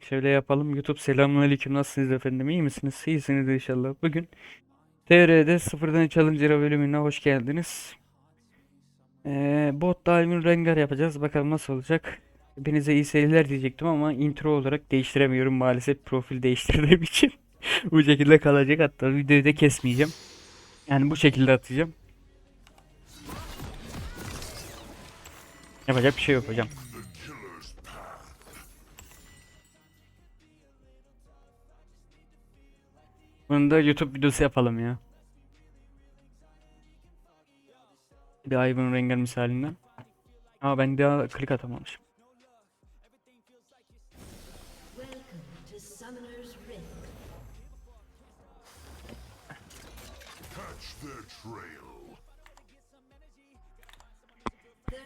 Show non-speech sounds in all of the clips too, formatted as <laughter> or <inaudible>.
Şöyle yapalım. YouTube selamünaleyküm. Nasılsınız efendim? İyi misiniz? İyisiniz inşallah. Bugün TR'de sıfırdan Challenger'a bölümüne hoş geldiniz. Ee, bot Diamond Rengar yapacağız. Bakalım nasıl olacak. Hepinize iyi seyirler diyecektim ama intro olarak değiştiremiyorum maalesef profil değiştirdiğim <laughs> için. Bu şekilde kalacak. Hatta videoyu da kesmeyeceğim. Yani bu şekilde atacağım. Yapacak bir şey yok hocam. Bunu da YouTube videosu yapalım ya. Bir Ivan Rengar misalinden. Ama ben daha klik atamamışım. Welcome to Summoner's Rift. Catch their trail.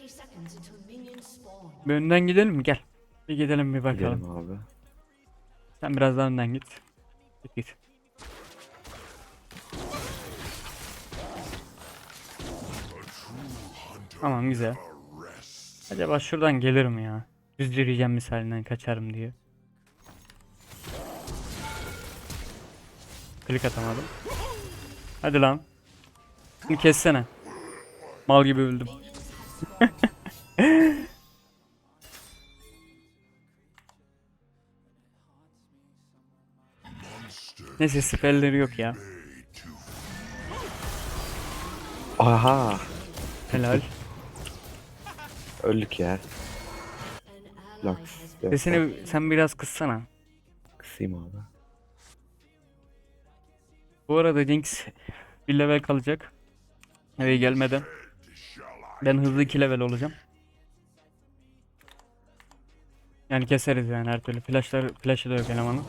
30 seconds until minions spawn. Bir önden gidelim mi? Gel. Bir gidelim bir bakalım. Gidelim abi. Sen biraz daha önden git. Git git. Tamam güzel. Acaba şuradan gelirim ya. Düz yürüyeceğim misalinden kaçarım diye. Klik atamadım. Hadi lan. Bunu kessene. Mal gibi öldüm. <laughs> Neyse spellleri yok ya. Aha. Helal. Öldük ya. Lux. Sesini sen biraz kıssana. Kısayım abi. Bu arada Jinx bir level kalacak. Eve gelmeden. Ben hızlı 2 level olacağım. Yani keseriz yani her türlü. Flashlar, flash'ı da yok elemanın.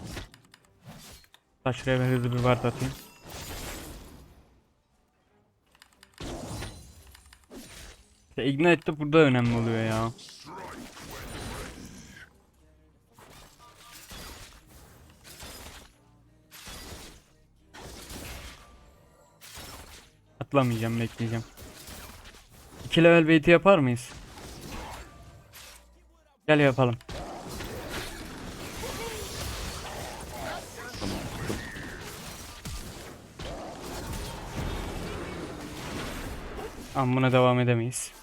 Şuraya ben hızlı bir ward atayım. İşte Ignite de burada önemli oluyor ya. Atlamayacağım, bekleyeceğim. 2 level bait'i yapar mıyız? Gel yapalım. Ama buna devam edemeyiz.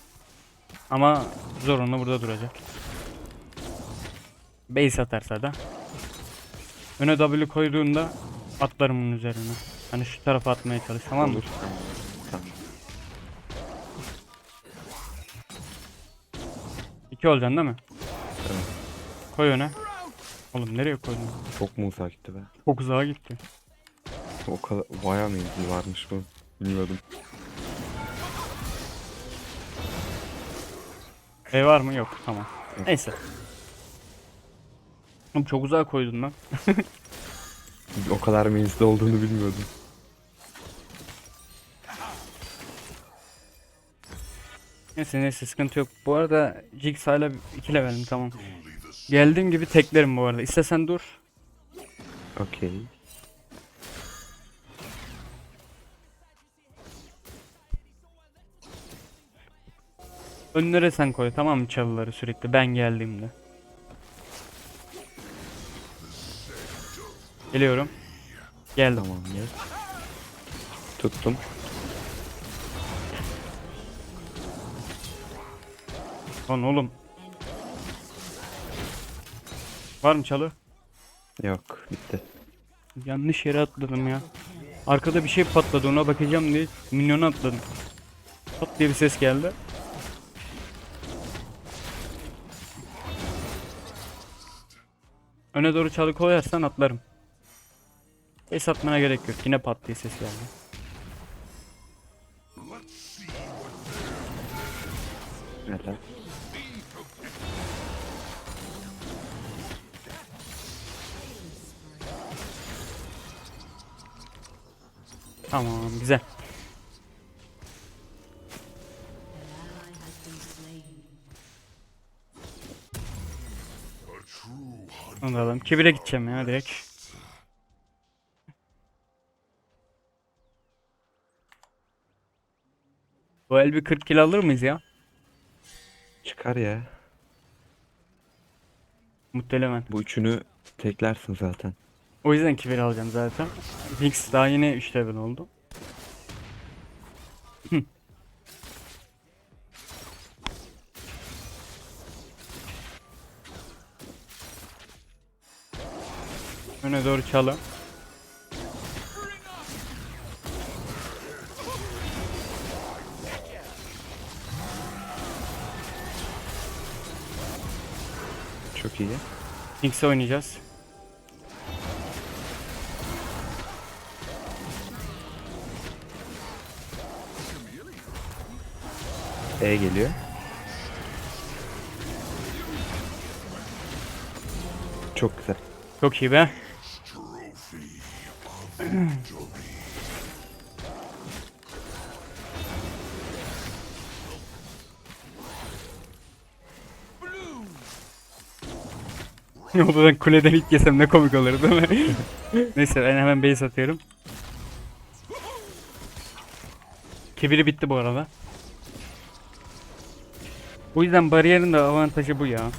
Ama zorunlu burada duracak. Base atarsa da. Öne W koyduğunda atlarım bunun üzerine. Hani şu tarafa atmaya çalış tamam mı? Olur. Tamam. İki olacaksın değil mi? Evet. Koy öne. Oğlum nereye koydun? Çok mu uzağa gitti be? Çok uzağa gitti. O kadar bayağı menzil varmış bu. Bilmiyordum. E var mı? Yok. Tamam. Neyse. Oğlum çok uzağa koydun lan. O kadar menzil olduğunu bilmiyordum. Neyse neyse sıkıntı yok. Bu arada Jinx hala 2 levelim tamam. Geldiğim gibi teklerim bu arada. İstesen dur. Okey. Önlere sen koy tamam mı çalıları sürekli ben geldiğimde. Geliyorum. Geldim. Tamam ya. Tuttum. Lan oğlum. Var mı çalı? Yok bitti. Yanlış yere atladım ya. Arkada bir şey patladı ona bakacağım diye minyona atladım. Pat diye bir ses geldi. Öne doğru çalı koyarsan atlarım. Es atmana gerek yok. Yine pat diye ses geldi. Helal. Tamam güzel. Anladım. Kibire gideceğim ya direkt. Bu el bir 40 kilo alır mıyız ya? Çıkar ya. muhtemelen. Bu üçünü teklersin zaten. O yüzden kibir alacağım zaten. Jinx daha yine 3 level oldu. Öne doğru çalı. Çok iyi. Jinx'e oynayacağız. E geliyor. Çok güzel. Çok iyi be. Oradan kuleden ilk yesem ne komik olur değil mi? <laughs> Neyse ben hemen base atıyorum. Kibiri bitti bu arada. Bu yüzden bariyerin de avantajı bu ya.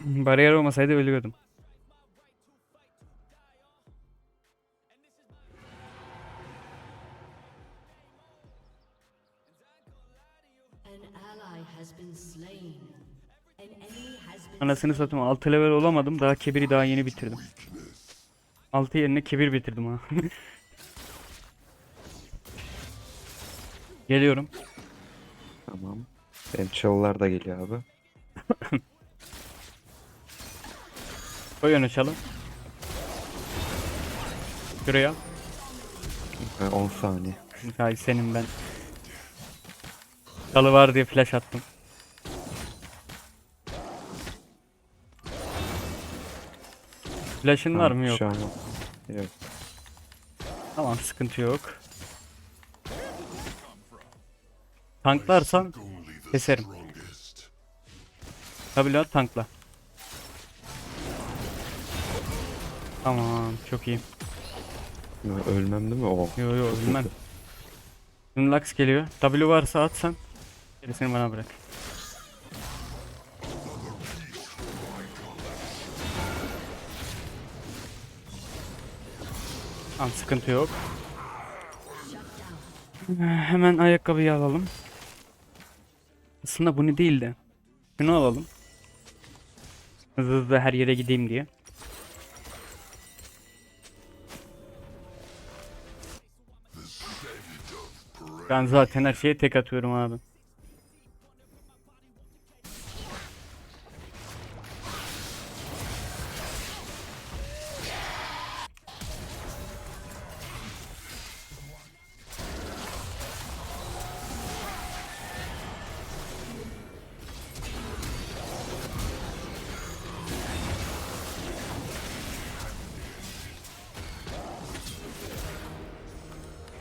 Bariyer olmasaydı ölüyordum. Anasını satayım 6 level olamadım daha kibiri daha yeni bitirdim. 6 yerine kibir bitirdim ha. <laughs> Geliyorum. Tamam. Benim çalılar da geliyor abi. <laughs> Koy öne çalın. Şuraya. Ha, 10 saniye. Hay senin ben. Çalı var diye flash attım. Flash'ın var mı yok. Şu an yok. Yok. Tamam sıkıntı yok. Tanklarsan keserim. Tabii la tankla. Tamam çok iyi. Ya, Ölmem değil mi? O. Yo yo ölmem. Şimdi Lux geliyor. W varsa at sen. Gerisini bana bırak. Tamam sıkıntı yok. Ee, Hemen ayakkabıyı alalım. Aslında bunu değil de. Şunu alalım. Hızlı hızlı her yere gideyim diye. Ben zaten her şeye tek atıyorum abi.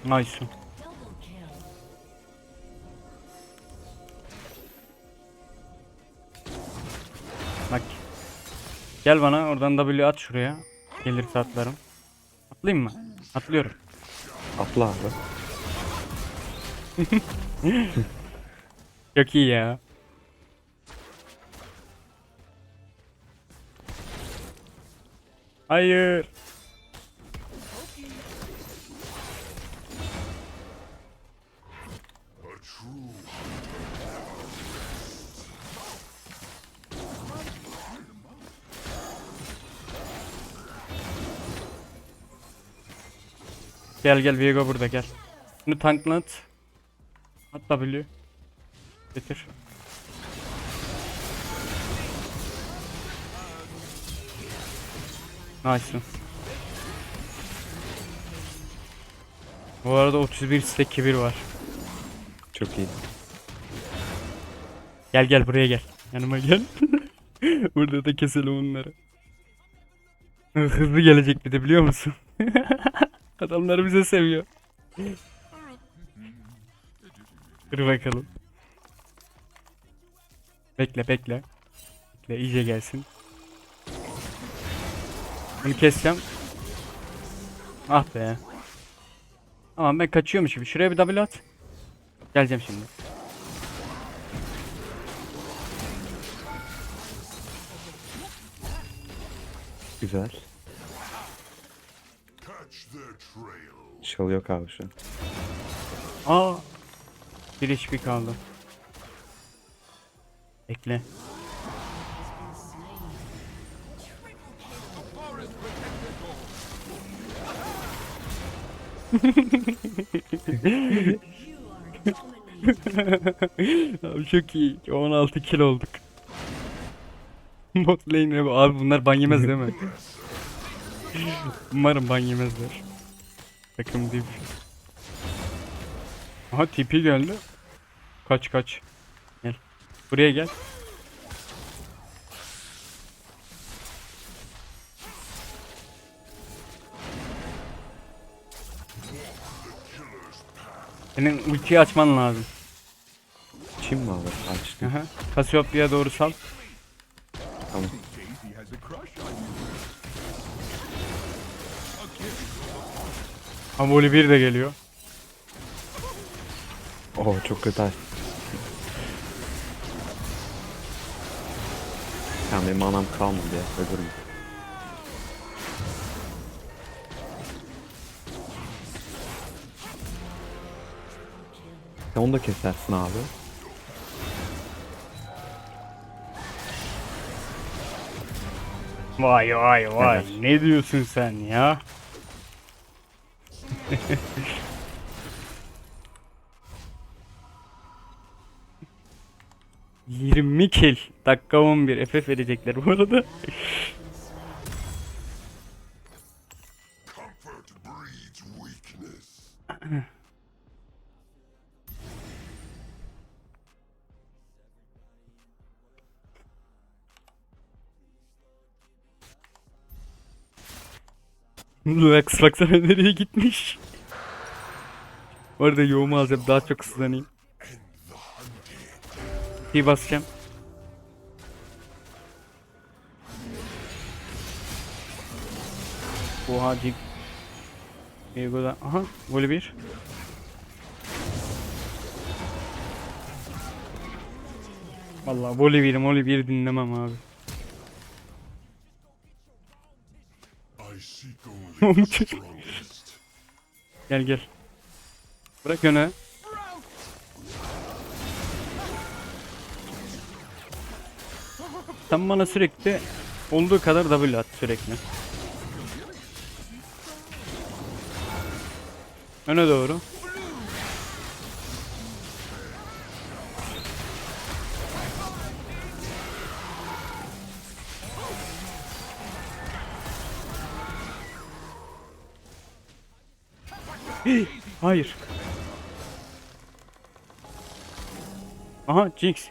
Nice. Bak. Gel bana oradan W at şuraya. Gelirse atlarım. Atlayayım mı? Atlıyorum. Atla abi. <laughs> Çok iyi ya. Hayır. Gel gel Viego burada gel. Bunu tanklat. At W. Getir. Nice. Bu arada 31 stack kibir var. Çok iyi. Gel gel buraya gel. Yanıma gel. <laughs> Burada da keselim onları. Hızlı gelecek bir de biliyor musun? <laughs> Adamlar bize seviyor. Dur bakalım. Bekle bekle. Bekle iyice gelsin. Bunu keseceğim. Ah be. Tamam ben kaçıyormuş gibi. Şuraya bir double at. Geleceğim şimdi. Güzel. Şal yok abi şu an. Aa. Bir HP kaldı. Bekle. Abi çok iyi. 16 kill olduk. Bot lane abi. Abi bunlar ban yemez değil mi? Umarım ban yemezler. Takım değil. Aha TP geldi. Kaç kaç. Gel. Buraya gel. Senin ultiyi açman lazım. Çim mi abi? Açtım. Aha. Cassiopeia doğru sal. Tamam. Amoli 1 de geliyor. Oo çok kötü açtım. Tamam benim anam kalmadı ya. Ölürüm. Sen onu da kesersin abi. Vay vay vay. Ne diyorsun sen ya? ...20 kill. Dakika 11. FF verecekler bu arada. Lux baksana nereye gitmiş. Bu arada yoğumu alacağım daha çok hızlanayım. Bir basacağım. Oha cip. Diego'da. Aha golü bir. Vallahi voley bir, voley bir dinlemem abi. Gel gel. Bırak öne. Sen bana sürekli olduğu kadar W at sürekli. Öne doğru. <laughs> Hayır. Aha Jinx.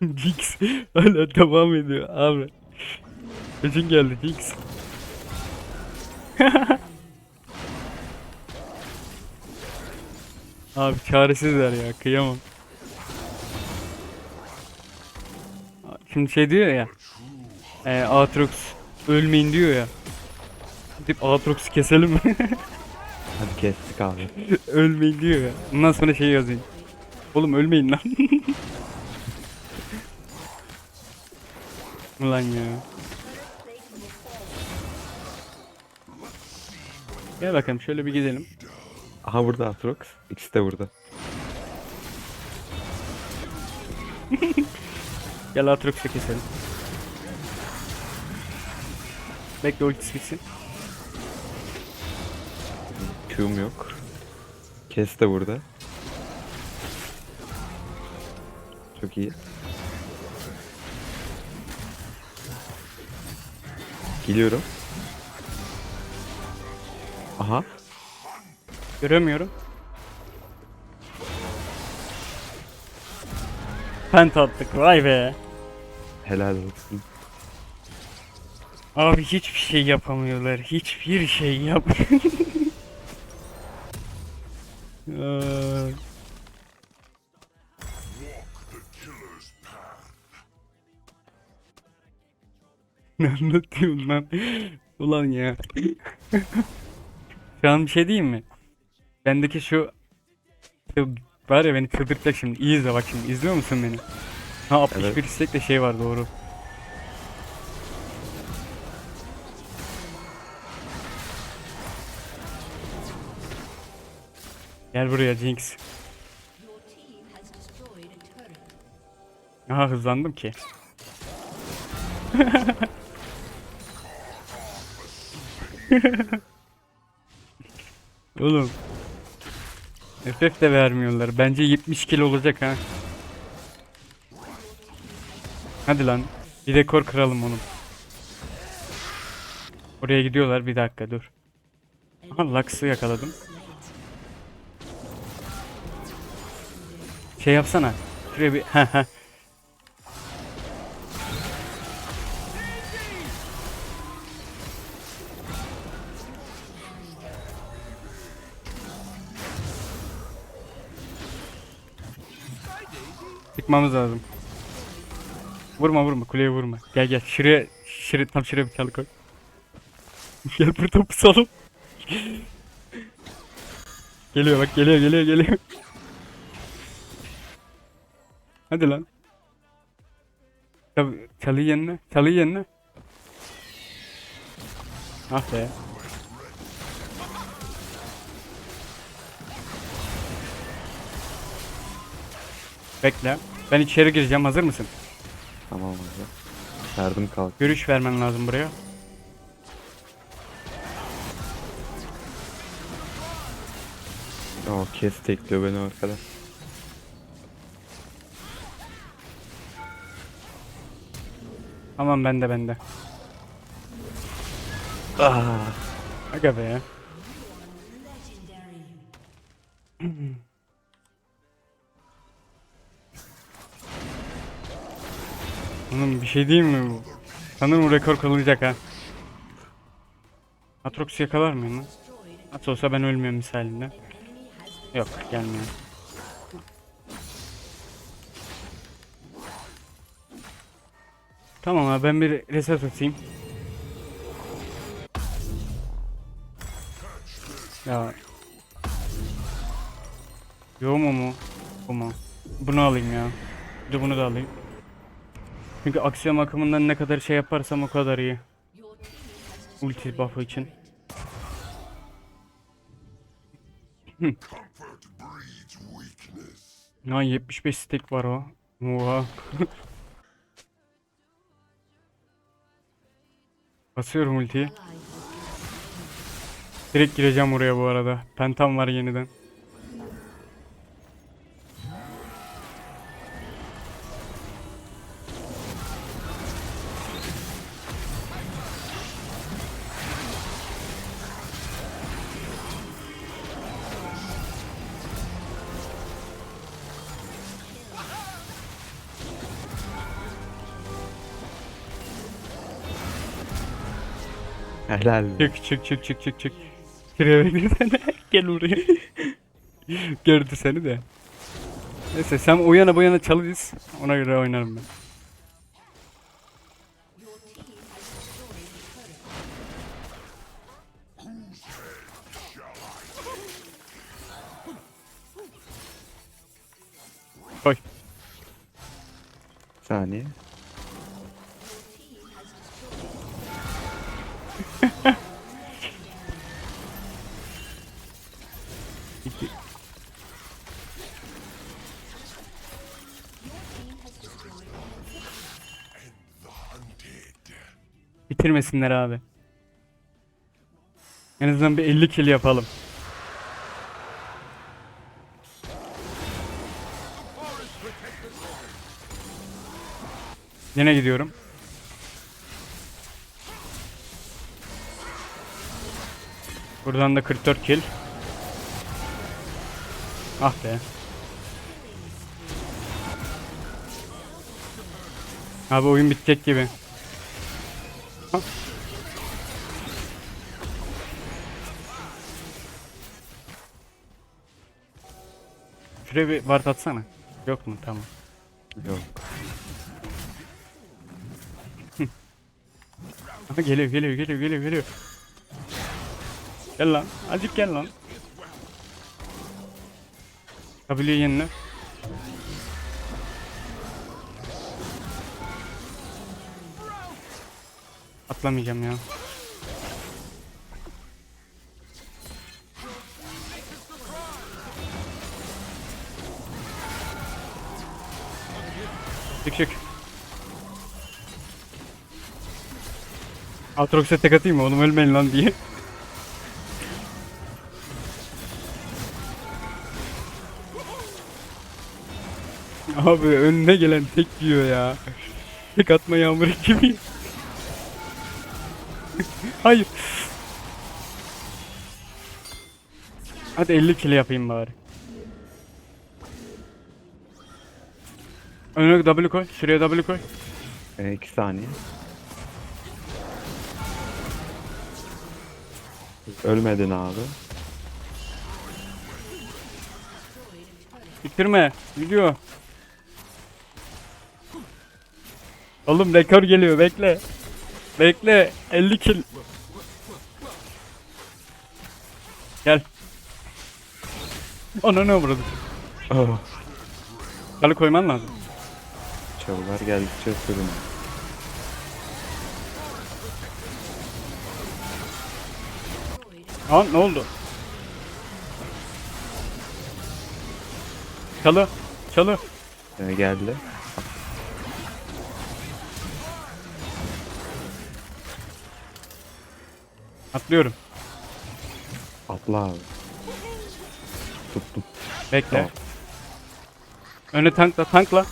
<laughs> Jinx hala devam ediyor abi. Kaçın geldi Jinx. <laughs> abi çaresizler ya kıyamam. Şimdi şey diyor ya. E, Aatrox ölmeyin diyor ya. Gidip Aatrox'u keselim mi? <laughs> Hadi kestik abi. <laughs> ölmeyin diyor ya. Ondan sonra şey yazayım. Oğlum ölmeyin lan. <laughs> Ulan ya. Gel bakalım şöyle bir gidelim. Aha burada Atrox. İkisi de burada. Gel Aatrox'u keselim. Bekle ultisi bitsin. Q'm yok. Kes de burada. Çok iyi. Geliyorum. Aha. Göremiyorum. Pent attık vay be. Helal olsun. Abi hiçbir şey yapamıyorlar. Hiçbir şey yap. <laughs> Ne anlatıyorum lan? Ulan ya. şu an bir şey diyeyim mi? Bendeki şu, şu var ya beni çıldırtacak şimdi. İyi izle bak şimdi. İzliyor musun beni? Ha 61 Evet. istek de şey var doğru. Gel buraya Jinx. Aha hızlandım ki. <laughs> Oğlum. FF de vermiyorlar. Bence 70 kill olacak ha. Hadi lan. Bir rekor kıralım onu. Oraya gidiyorlar. Bir dakika dur. Aha Lux'ı yakaladım. Şey yapsana. Şuraya bir... Çıkmamız lazım. Vurma vurma kuleye vurma. Gel gel şuraya şuraya tam şuraya bir çalı koy. <laughs> gel burada pusalım. <laughs> geliyor bak geliyor geliyor geliyor. Hadi lan. Tabii çalıyı yenile. Çalıyı yenile. Ah be. Bekle. Ben içeri gireceğim. Hazır mısın? Tamam abi. Verdim kalk. Görüş vermen lazım buraya. O kes tekliyor beni arkada. Aman bende bende. Ah. Aga be. Oğlum bir şey diyeyim mi bu? Sanırım rekor kılacak ha. Atrox yakalar mıyım lan? Nasıl olsa ben ölmüyorum misalinden. Yok gelmiyor. Tamam abi ben bir reset atayım. Ya. Yo mu mu? Bu mu? Bunu alayım ya. Bir de bunu da alayım. Çünkü aksiyon akımından ne kadar şey yaparsam o kadar iyi. Ulti buff'ı için. <laughs> Ya 75 stack var o. Oha. <laughs> Basıyorum ultiyi. Direkt gireceğim oraya bu arada. Pentam var yeniden. Helal. Çık çık çık çık çık çık. Şuraya girsene. <laughs> Gel oraya. Gördü seni de. Neyse sen o yana bu yana çalırız. Ona göre oynarım ben. Koy. saniye. Bitirmesinler abi. En azından bir 50 kill yapalım. Yine gidiyorum. Buradan da 44 kill. Ah be. Abi oyun bitecek gibi. <laughs> Şuraya bir ward atsana. Yok mu? Tamam. Yok. <laughs> Aha geliyor geliyor geliyor geliyor geliyor. Gel lan. Azıcık gel lan. W yenile. Atlamayacağım ya. Çık çık. Aatrox'a tek atayım oğlum ölmeyin lan diye. <laughs> Abi önüne gelen tek yiyor ya. Tek atma yağmur gibi. Hayır. Hadi 50 kilo yapayım bari. Önüne W koy. Şuraya W koy. E, iki saniye. Ölmedin abi. Bitirme. Gidiyor. Oğlum rekor geliyor bekle. Bekle. 50 kill. Ona ne vurdu? Oh. Kalı koyman lazım. Çalılar geldikçe sürün. Aa ne oldu? Çalı. Çalı. E, geldi. Atlıyorum. Atla abi. Tuttum. Bekle. Tamam. Öne tankla tankla.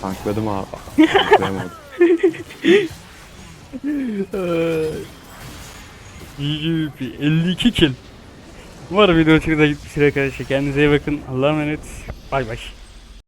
Tankladım abi. Tanklayamadım. GGVP 52 kill. Umarım video hoşunuza gitmiştir arkadaşlar. Kendinize iyi bakın. Allah'a emanet. Bay bay.